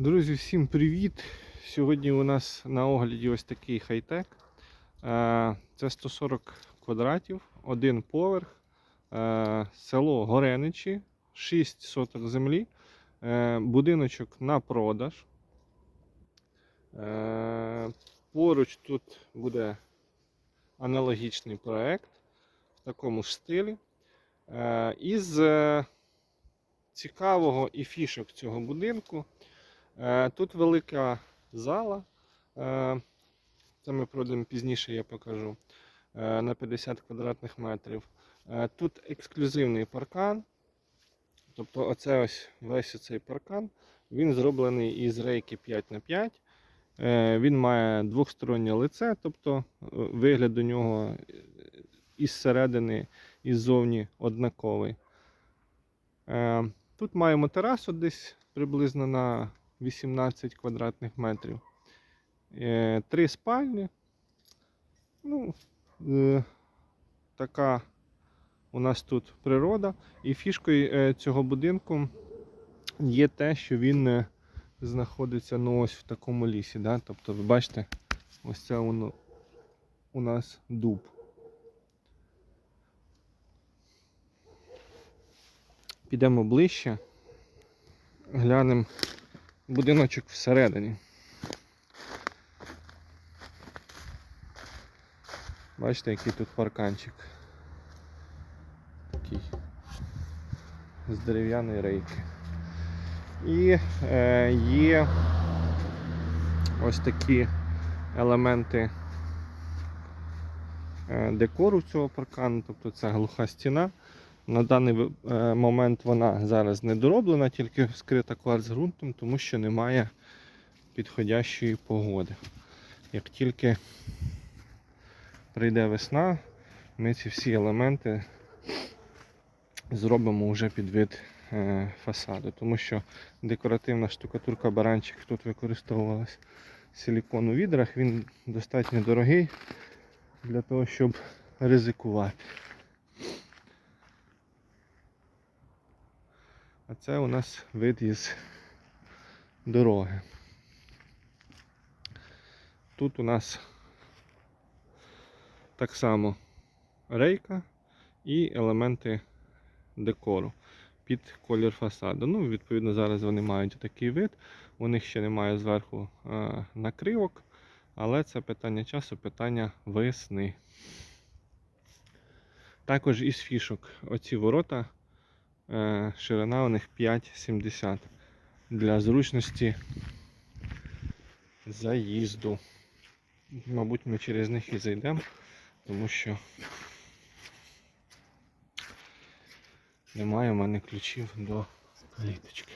Друзі, всім привіт! Сьогодні у нас на огляді ось такий хай-тек. Е, Це 140 квадратів, один поверх, е, село Гореничі, 6 соток землі, е, будиночок на продаж. Поруч тут буде аналогічний проект в такому ж стилі. Із цікавого і фішок цього будинку. Е, Тут велика зала. е, Це ми пройдемо пізніше, я покажу. е, На 50 квадратних метрів. Тут ексклюзивний паркан. Тобто оце ось весь цей паркан. Він зроблений із рейки 5х5. Е, Він має двохстороннє лице, тобто вигляд у нього із середини і ззовні однаковий. Тут маємо терасу десь приблизно на 18 квадратних метрів. Е, Три спальні. Ну, е, така у нас тут природа. І фішкою е, цього будинку є те, що він знаходиться ну, ось в такому лісі. Да? Тобто, ви бачите, ось це воно у нас дуб. Підемо ближче, глянемо будиночок всередині. Бачите, який тут парканчик. Такий з дерев'яної рейки. І е, є ось такі елементи е, декору цього паркану, тобто це глуха стіна. На даний е, момент вона зараз не дороблена, тільки вскрита кварцґрунтом, тому що немає підходящої погоди. Як тільки прийде весна, ми ці всі елементи зробимо вже під вид е, фасаду, тому що декоративна штукатурка баранчик тут використовувалась силікон у відрах, він достатньо дорогий для того, щоб ризикувати. А це у нас вид із дороги. Тут у нас так само рейка і елементи декору під колір фасаду. Ну, відповідно, зараз вони мають такий вид. У них ще немає зверху е, накривок, але це питання часу, питання весни. Також із фішок оці ворота Ширина у них 5,70 для зручності заїзду. Мабуть, ми через них і зайдемо, тому що немає в мене ключів до каліточки.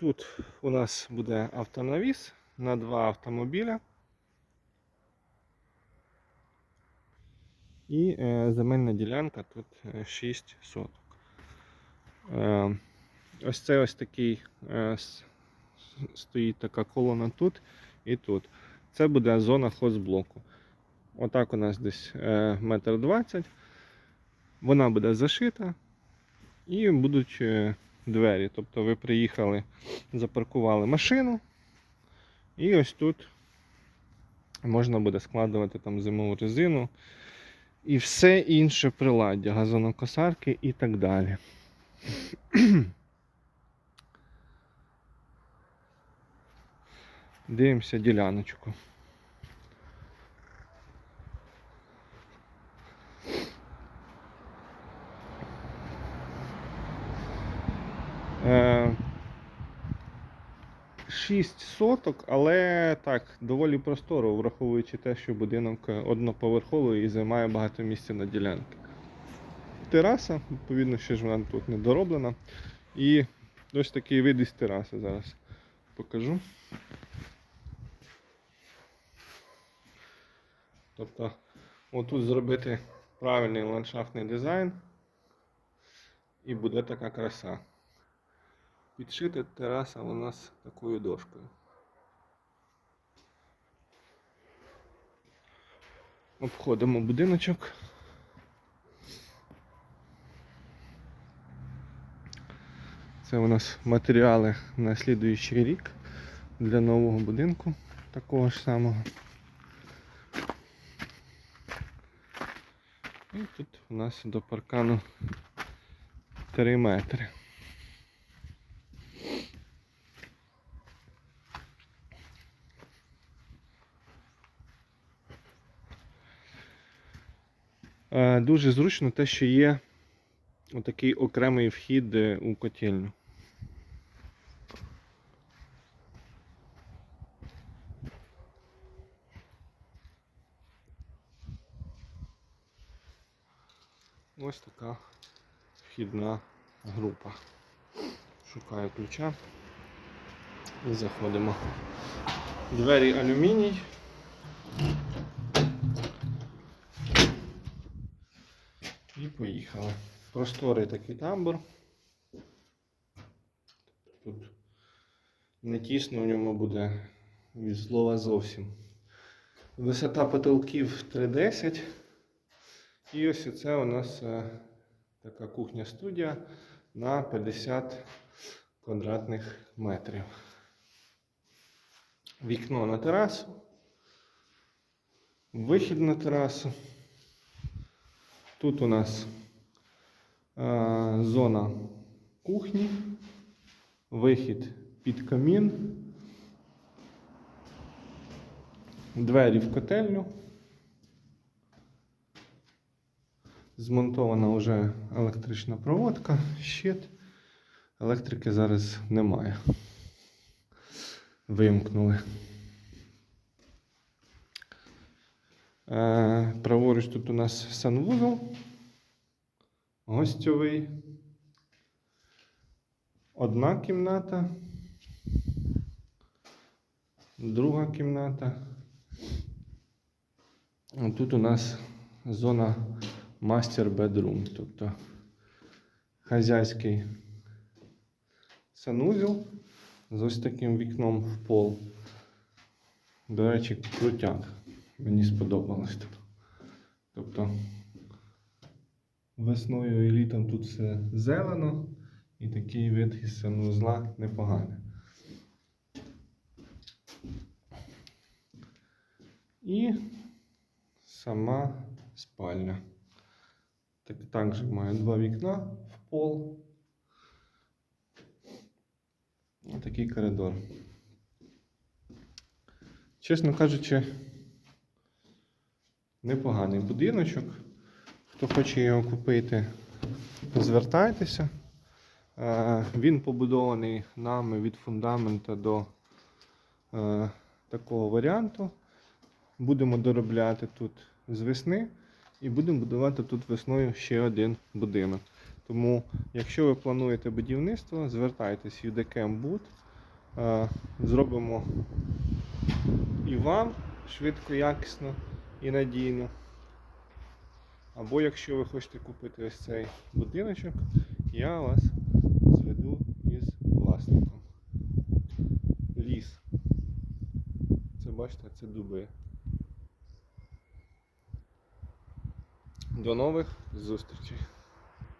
Тут у нас буде автонавіс на два автомобіля. І е, земельна ділянка тут е, 6 соток. Е, ось це ось такий е, стоїть така колона тут і тут. Це буде зона хозблоку. Отак у нас десь е, метр двадцять. Вона буде зашита і будуть е, двері. Тобто ви приїхали, запаркували машину. І ось тут можна буде складувати там зимову резину і все інше приладдя, газонокосарки і так далі. Дивимося діляночку. 6 соток, але так, доволі просторо, враховуючи те, що будинок одноповерховий і займає багато місця на ділянці. Тераса, відповідно, ще ж вона тут не дороблена. І ось такий вид із тераси зараз покажу. Тобто, отут зробити правильний ландшафтний дизайн і буде така краса. Підшита тераса у нас такою дошкою. Обходимо будиночок. Це у нас матеріали на слідуючий рік для нового будинку такого ж самого. І тут у нас до паркану 3 метри. Дуже зручно те, що є отакий окремий вхід е, у котельню. Ось така вхідна група. Шукаю ключа і заходимо. Двері алюміній. Поїхали. Просторий такий тамбур. Тут не тісно в ньому буде від слова зовсім. Висота потолків 3,10. І ось це у нас е, така кухня-студія на 50 квадратних метрів. Вікно на терасу. Вихід на терасу. Тут у нас е, зона кухні, вихід під камін, двері в котельню. Змонтована вже електрична проводка, щит. Електрики зараз немає. Вимкнули. Е, Праворуч тут у нас санвузол. Гостьовий. Одна кімната. Друга кімната. Тут у нас зона мастер бедрум, тобто хазяйський санузел з ось таким вікном в пол. До речі, крутяк. Мені сподобалось тут. Тобто весною і літом тут все зелено і такий вид із санузла непоганий. І сама спальня. Так, також має два вікна в пол. Такий коридор. Чесно кажучи, непоганий будиночок. Хто хоче його купити, звертайтеся. Е, Він побудований нами від фундамента до е, такого варіанту. Будемо доробляти тут з весни і будемо будувати тут весною ще один будинок. Тому, якщо ви плануєте будівництво, звертайтесь UDCAM Bud. Е, Зробимо і вам швидко, якісно і надійно. Або якщо ви хочете купити ось цей будиночок, я вас зведу із власником. Ліс. Це бачите, це дуби. До нових зустрічей!